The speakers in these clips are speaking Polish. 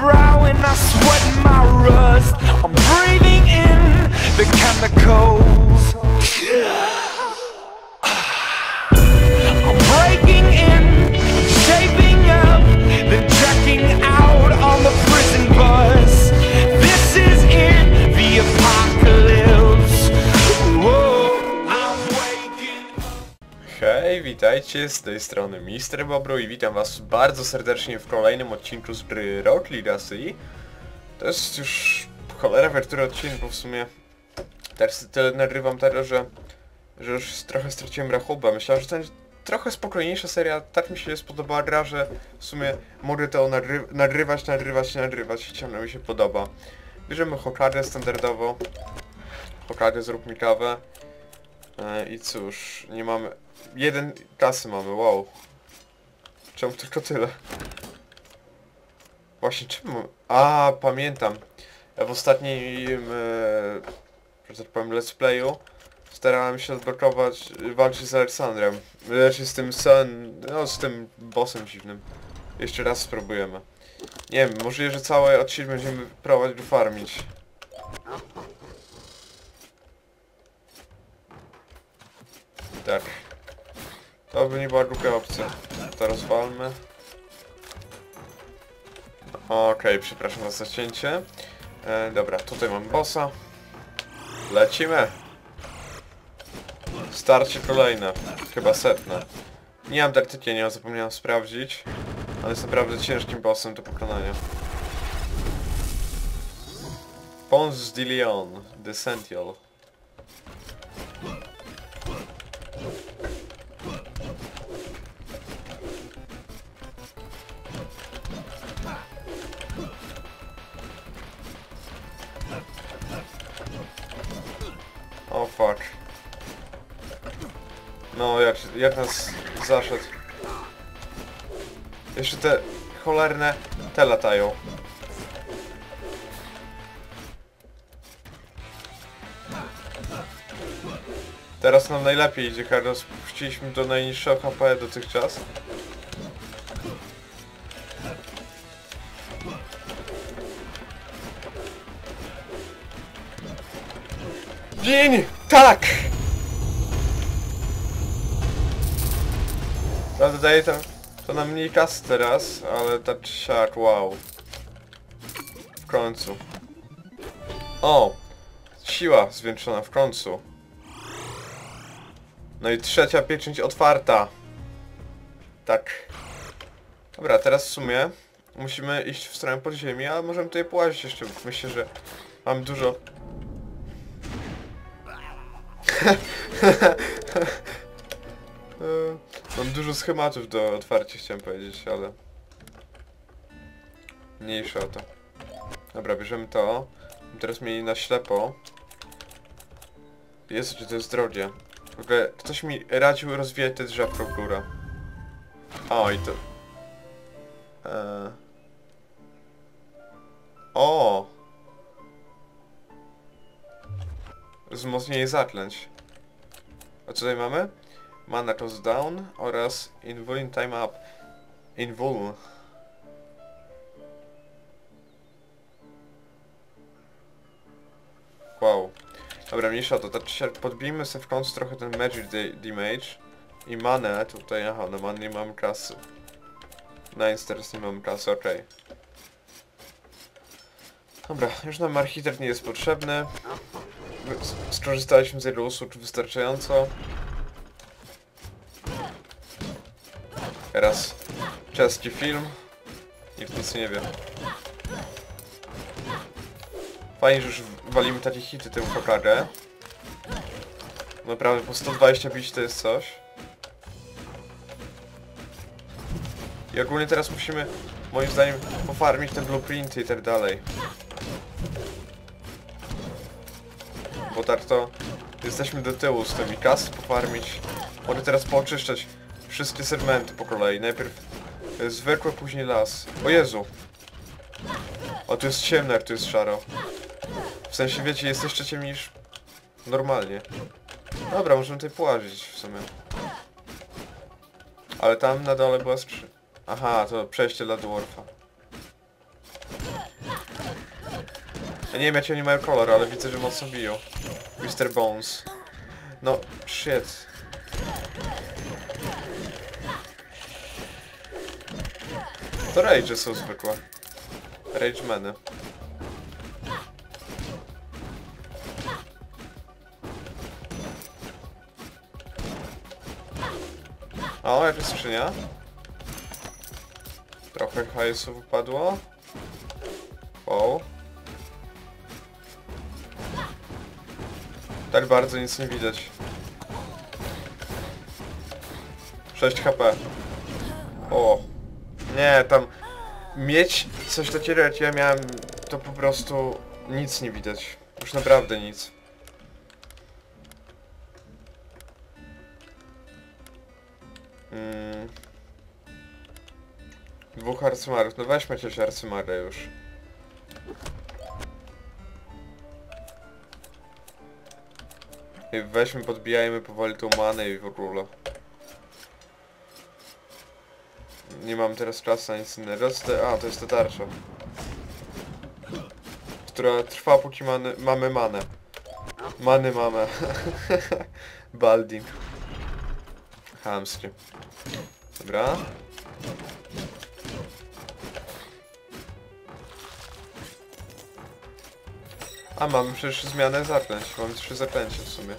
brow and I sweat my rust. I'm breathing in the chemicals. I'm breaking in, witajcie, z tej strony Mister Bobru i witam was bardzo serdecznie w kolejnym odcinku z gry Rock Legacy. To jest już cholera wie który odcinek, bo w sumie teraz tyle nagrywam teraz, że, że już trochę straciłem rachubę. Myślałem, że to będzie trochę spokojniejsza seria, tak mi się spodobała gra, że w sumie mogę to nagry nagrywać, nagrywać, nagrywać i ciągle mi się podoba. Bierzemy Hokadę standardowo. Hokadę zrób mi kawę. E, I cóż, nie mamy... Jeden kasy mamy, wow. Czemu tylko tyle? Właśnie czemu? A, pamiętam. W ostatnim, e, że tak powiem, let's playu starałem się odblokować, walczyć z Aleksandrem. Znaczy z tym sen, no z tym bossem dziwnym. Jeszcze raz spróbujemy. Nie wiem, możliwe, że cały odcinek będziemy go farmić. Tak. To by nie była głupia opcja. To rozwalmy. Okej, przepraszam za zacięcie. E, dobra, tutaj mam bossa. Lecimy. Starcie kolejne. Chyba setne. Nie mam taktyki, nie zapomniałem sprawdzić. Ale jest naprawdę ciężkim bossem do pokonania. Pons de Leon, The jak, nas zaszedł. Jeszcze te cholerne te latają. Teraz nam najlepiej idzie, Carlos. Puściliśmy do najniższego HP dotychczas. Dzień! Tak! Prawda daje tam to nam mniej kas teraz, ale czy siak, wow. W końcu. O! Siła zwiększona w końcu. No i trzecia pieczęć otwarta. Tak. Dobra, teraz w sumie musimy iść w stronę podziemi, ale możemy tutaj połazić jeszcze. Myślę, że mam dużo Mam dużo schematów do otwarcia, chciałem powiedzieć, ale... Mniejsza o to. Dobra, bierzemy to. Teraz mieli na ślepo. Jezu, czy to jest drogie. W ogóle ktoś mi radził rozwijać te drzewko w górę. O, i to... Eee... O! Wzmocnienie zaklęć. A co tutaj mamy? Mana cost down oraz invuln time up. Invuln. Wow. Dobra, mniejsza to. Się podbijmy sobie w końcu trochę ten magic da- damage. I manę tutaj, aha, no man nie mam kasy. Nice, teraz nie mam kasy, okej. Dobra, już nam architekt nie jest potrzebny. Skorzystaliśmy z jego usług wystarczająco. Czeski film. Nikt nic nie wie. Fajnie, że już walimy takie hity tym Hokage. Naprawdę, po 120 bić to jest coś. I ogólnie teraz musimy, moim zdaniem, pofarmić te blueprinty i tak dalej. Bo tak to jesteśmy do tyłu z tymi kas pofarmić. Mogę teraz pooczyszczać wszystkie segmenty po kolei. Najpierw zwykłe, później las. O Jezu! O, tu jest ciemno, jak tu jest szaro. W sensie, wiecie, jest jeszcze ciemniej niż normalnie. Dobra, możemy tutaj połazić w sumie. Ale tam na dole była skrzy... Aha, to przejście dla dwarfa. Ja nie wiem jaki oni mają kolor, ale widzę, że mocno biją. Mr. Bones. No, shit. To rage są zwykłe. Rage many. O, jakaś skrzynia. Trochę hajsu wypadło. Wow. Tak bardzo nic nie widać. 6 HP. O. Nie, tam... Mieć coś takiego jak ja miałem, to po prostu nic nie widać. Już naprawdę nic. Mm. Dwóch arcymarów. No weźmy jakieś arcymarę już. I weźmy, podbijajmy powoli tą manę i w ogóle. Nie mam teraz czasu na nic innego. A, to jest ta tarcza. Która trwa póki mamy, mamy manę. Many mamy. Balding. Chamskie. Dobra. A mamy przecież zmianę zaklęć. Mamy trzy zaklęcia w sumie.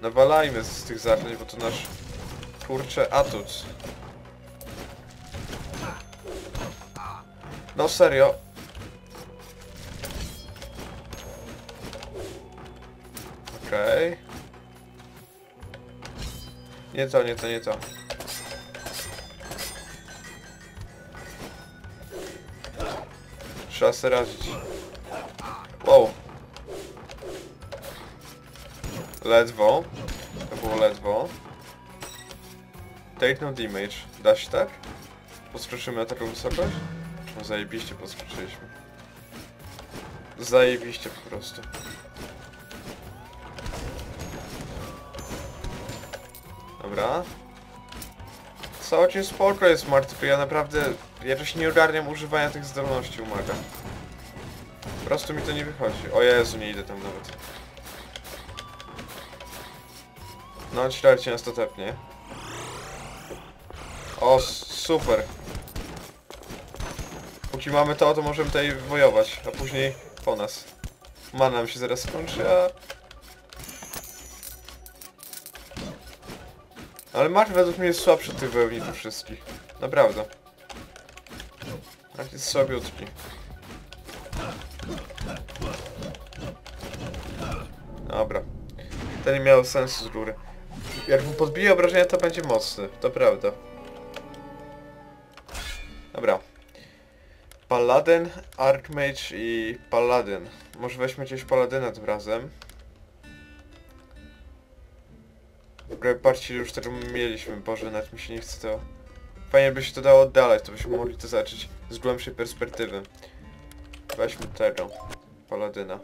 Nawalajmy z tych zaklęć, bo to nasz kurczę atut. No serio. Okej. Nie to, nie to, nie to. Trzeba se radzić. Wow. Ledwo. To było ledwo. Take no damage. Da się tak? Podskoczymy na taką wysokość? No zajebiście podskoczyliśmy. Zajebiście po prostu. Dobra. Całkiem spoko jest Marty, tylko ja naprawdę jakoś nie ogarniam używania tych zdolności u maga. Po prostu mi to nie wychodzi. O Jezu, nie idę tam nawet. No, ćwiarcie nas to. O, super. Póki mamy to, to możemy tutaj wojować, a później po nas. Mana nam się zaraz skończy, a... Ale Mark według mnie jest słabszy od tych wojowników wszystkich. Naprawdę. Tak jest słabiutki. Dobra. To nie miało sensu z góry. Jak mu podbije obrażenia, to będzie mocny. To prawda. Paladin, Archmage i Paladin. Może weźmy gdzieś Paladyna tym razem. W ogóle patrzcie, już tego mieliśmy. Boże, nawet mi się nie chce to... Fajnie by się to dało oddalać, to byśmy mogli to zobaczyć z głębszej perspektywy. Weźmy tego. Paladyna.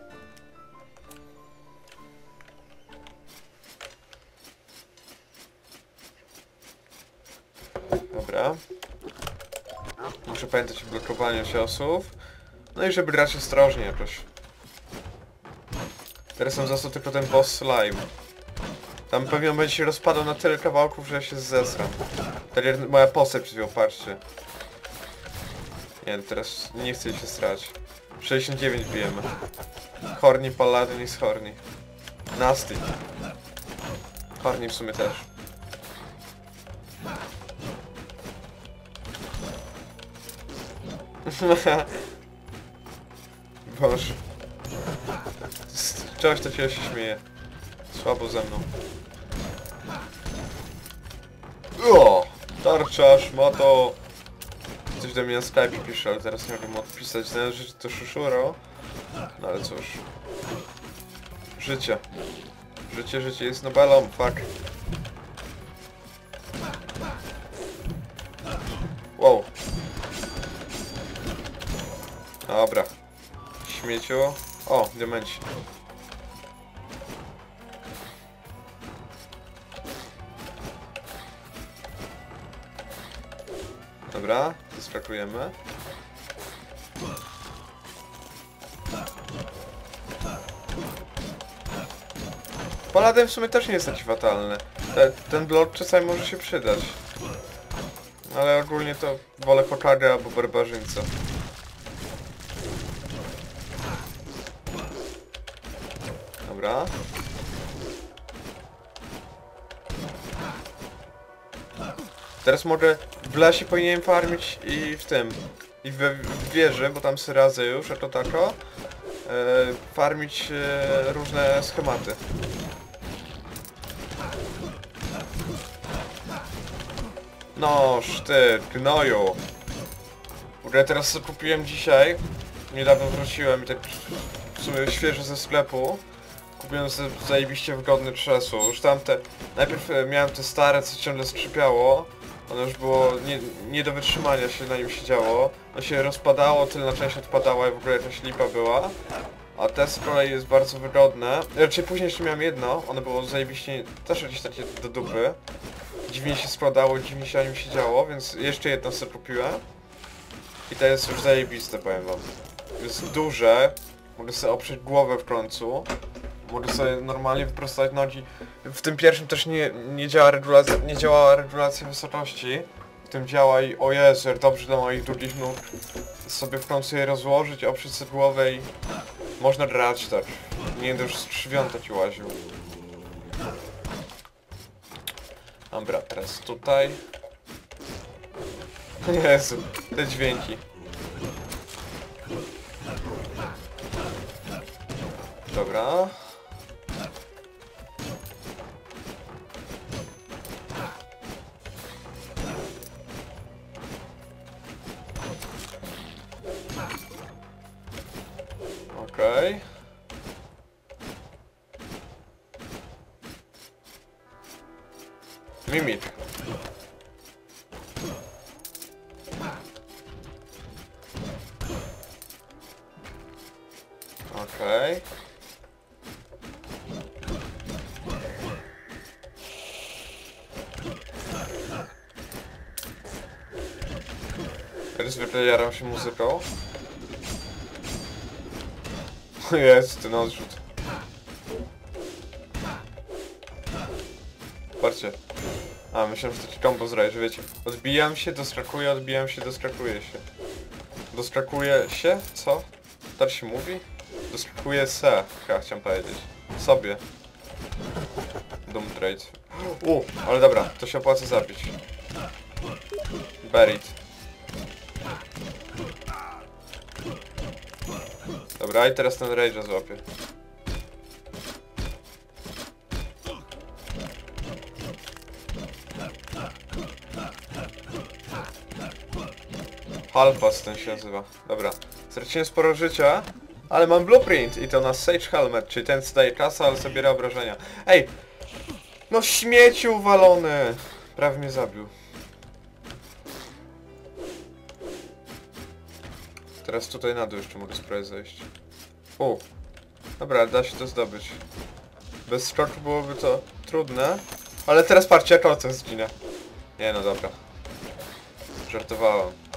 Dobra. Muszę pamiętać o blokowaniu ciosów. No i żeby grać ostrożnie jakoś. Teraz nam został tylko ten boss slime. Tam pewnie on będzie się rozpadał na tyle kawałków, że ja się zesram. Tak jak moja postać przed chwilą, patrzcie. Nie, teraz nie chcę się strać. 69 bijemy. Horni, Paladin z Horni. Nasty. Horni w sumie też. Boże. Z czegoś to się śmieje. Słabo ze mną. O! Tarczasz, ma to... Coś do mnie na Skype pisze, ale teraz nie mogę mu odpisać. Znając, że to szuszuro. No ale cóż. Życie. Życie, życie jest Nobelą, fuck. Dobra. Śmieciu. O, diamenci. Dobra, wyskakujemy. Paladin w sumie też nie jest taki fatalny. Ten, ten blok czasami może się przydać. Ale ogólnie to wolę pokargę albo barbarzyńca. Dobra. Teraz mogę w lesie powinienem farmić i w tym. I we w wieży, bo tam se radzę już, jako tako. E, farmić e, różne schematy. Noż ty, gnoju. W ogóle teraz sobie kupiłem dzisiaj. Niedawno wróciłem i tak w sumie świeżo ze sklepu. Kupiłem zajebiście wygodny krzesło. Już tamte... Najpierw e, miałem te stare, co ciągle skrzypiało. Ono już było nie, nie do wytrzymania się na nim siedziało. To się rozpadało, tylna część odpadała i w ogóle jakaś lipa była. A te z kolei jest bardzo wygodne. Raczej później jeszcze miałem jedno, ono było zajebiście, też jakieś takie do dupy. Dziwnie się składało, dziwnie się na nim siedziało, więc jeszcze jedno sobie kupiłem. I to jest już zajebiste, powiem wam. Jest duże, mogę sobie oprzeć głowę w końcu. Mogę sobie normalnie wyprostować nogi. W tym pierwszym też nie, nie działa regulacja, nie działała regulacja wysokości. W tym działa i o Jezu, dobrze dla moich długich nóg. Sobie w końcu je rozłożyć, oprzeć sobie głowę i można grać tak. Nie będę już skrzywionta ci łaził. Dobra, teraz tutaj. Jezu, te dźwięki. Dobra. Okej. Jak zwykle jaram się muzyką. Jest ten odrzut. Patrzcie. A, myślałem, że taki kombo zrobię, że wiecie. Odbijam się, doskakuję, odbijam się, doskakuję się. Doskakuję się? Co? Tak się mówi? Doskakuję se, chyba chciałem powiedzieć. Sobie. Doom trade. U, ale dobra, to się opłaca zabić. Buried. Dobra, i teraz ten Rage'a złapię. Halfas ten się nazywa. Dobra. Straciłem sporo życia, ale mam blueprint i to na Sage Helmet, czyli ten staje kasa, ale zabiera obrażenia. Ej! No śmieciu walony! Prawie mnie zabił. Teraz tutaj na dół jeszcze mogę spróbować zejść. U. Dobra, da się to zdobyć. Bez skoku byłoby to trudne. Ale teraz patrzcie, jak oce zginę. Nie no dobra. Żartowałem.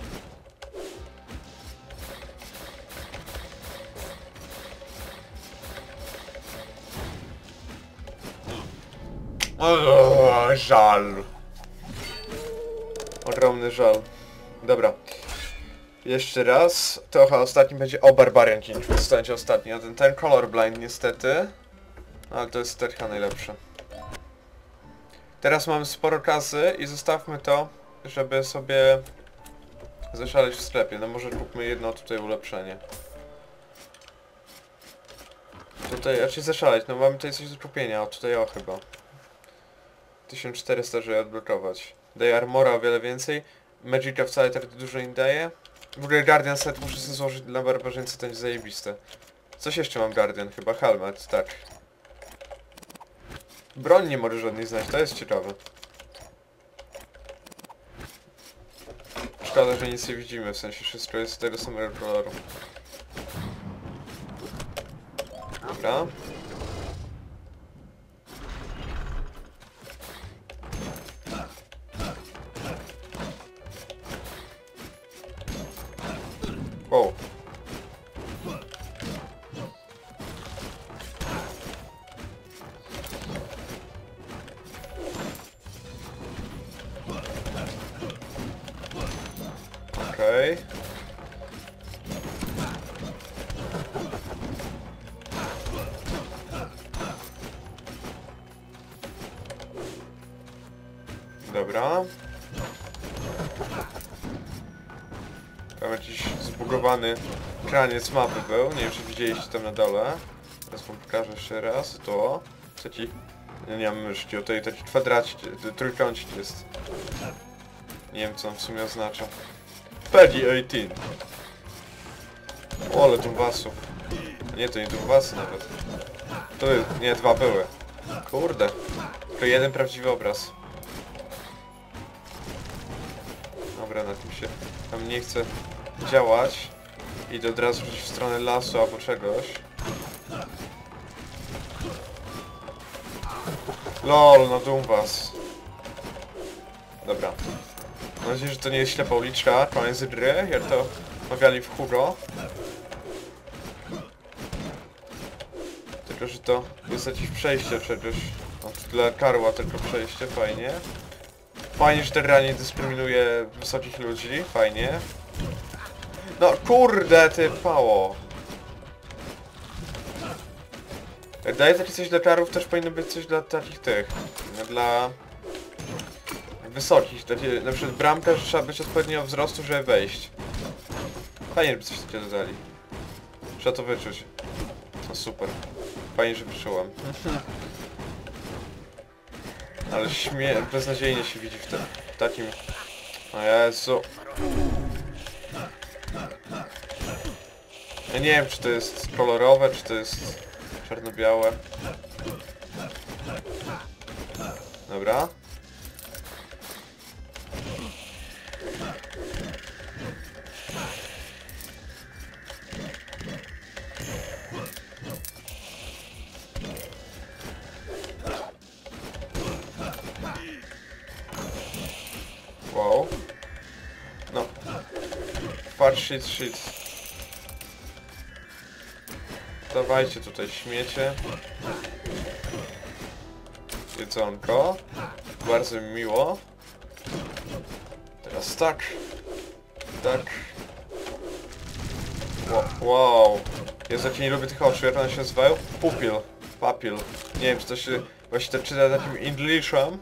O, żal. Ogromny żal. Dobra. Jeszcze raz. Chyba ostatni będzie... O, Barbarian King. Będzie ostatni. Ten, ten Colorblind niestety. Ale to jest chyba najlepsze. Teraz mamy sporo kasy i zostawmy to, żeby sobie zaszaleć w sklepie. No może kupmy jedno tutaj ulepszenie. Tutaj, raczej zaszaleć, no mamy tutaj coś do kupienia, o tutaj o chyba. 1400, żeby odblokować. Daje armora o wiele więcej. Magica wcale tak dużo nie daje. W ogóle Guardian set muszę sobie złożyć dla barbarzyńcy, to jest zajebiste. Coś jeszcze mam Guardian, chyba helmet, tak. Broń nie może żadnej znaleźć, to jest ciekawe. Szkoda, że nic nie widzimy, w sensie wszystko jest tego samego koloru. Dobra. Dobra. Tam jakiś zbugowany kraniec mapy był. Nie wiem, czy widzieliście tam na dole. Teraz wam pokażę jeszcze raz. To. Taki... Ja nie mam myszki. O tutaj taki kwadracik, trójkącik jest. Nie wiem, co on w sumie oznacza. Peggy 18. O, ale wasów. Nie, to nie wasy nawet. To. Nie, dwa były. Kurde. Tylko jeden prawdziwy obraz. Dobra, na tym się tam nie chce działać. Idę od razu w stronę lasu albo czegoś. LOL, no dum was. Dobra. Mam nadzieję, że to nie jest ślepa uliczka, koniec gry, jak to mawiali w Hugo. Tylko, że to jest jakieś przejście przecież. No, dla karła tylko przejście, fajnie. Fajnie, że Terra nie dyskryminuje wysokich ludzi, fajnie. No kurde, ty pało. Daje takie coś dla karów, też powinno być coś dla takich tych. Dla... Wysokich, takie, na przykład bramka, że trzeba być odpowiednio wzrostu, żeby wejść. Fajnie, żeby coś takiego dodali. Trzeba to wyczuć. No super. Fajnie, że wyczułem. Ale śmie... beznadziejnie się widzi w, te, w takim... O Jezu. Ja nie wiem, czy to jest kolorowe, czy to jest czarno-białe. Dobra. Shit, shit. Dawajcie tutaj śmiecie. Jedzonko. Bardzo mi miło. Teraz tak. Tak. Wo- Wow. Jezu, jak ja nie lubię tych oczu, jak one się nazywają? Pupil. Papil. Nie wiem, czy to się właśnie to czyta takim Englishem.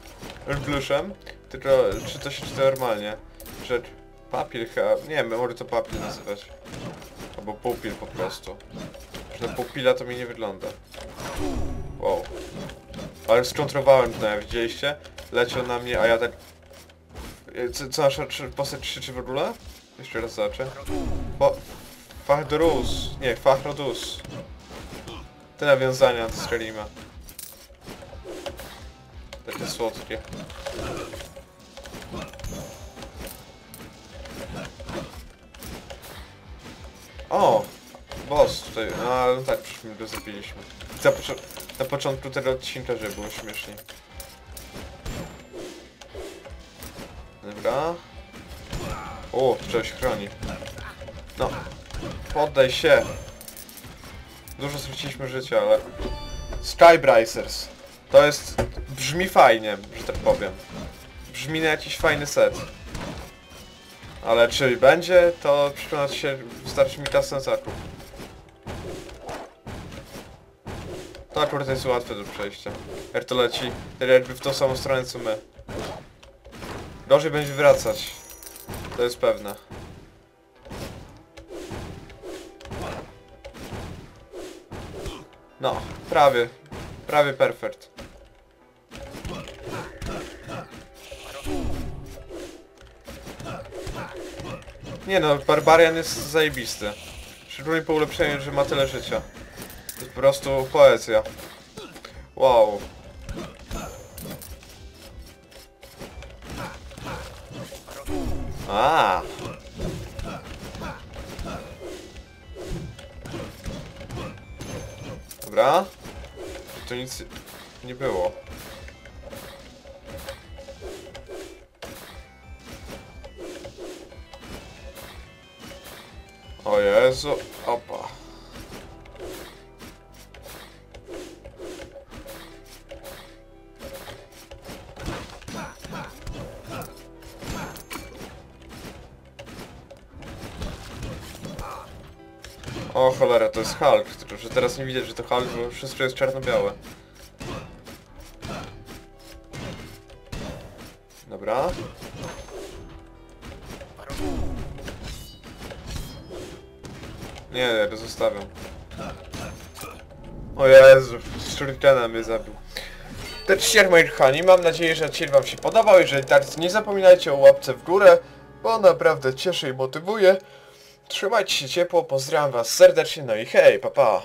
Englishem. Tylko, czy to się czyta normalnie. Że papil chyba, nie wiem, może to papil nazywać. Albo pupil po prostu. Że pupila to mi nie wygląda. Wow. Ale skontrowałem to, widzieliście? Leciał na mnie, a ja tak... E, Co, co nasza trzy- postać krzyczy w ogóle? Jeszcze raz zobaczę. Bo... Fachdorus. Nie, Fachrodus. Te nawiązania do Skelima. Takie słodkie. O! Boss tutaj, ale no tak, przecież my go zabiliśmy. Za poczo- na początku tego odcinka, żeby było śmieszniej. Dobra. O, czegoś chroni. No. Poddaj się. Dużo straciliśmy życia, ale... Skybricers. To jest... Brzmi fajnie, że tak powiem. Brzmi na jakiś fajny set. Ale czy będzie, to przekonać się wystarczy mi zakup. To akurat jest łatwe do przejścia. Jak to leci, tak jakby w tą samą stronę co my. Gorzej będzie wracać. To jest pewne. No, prawie. Prawie perfekt. Nie no, Barbarian jest zajebisty. Szczególnie po ulepszeniu, że ma tyle życia. To jest po prostu poezja. Wow. A. Dobra. Tu nic nie było. O Jezu, opa. O cholera, to jest Hulk, tylko teraz nie widać, że to Hulk, bo wszystko jest czarno-białe. Dobra. Zostawiam. O Jezu, shurikena mnie zabił. To jest moi kochani, mam nadzieję, że odcinek wam się podobał. Jeżeli tak, nie zapominajcie o łapce w górę, bo naprawdę cieszy i motywuje. Trzymajcie się ciepło, pozdrawiam was serdecznie, no i hej, pa pa!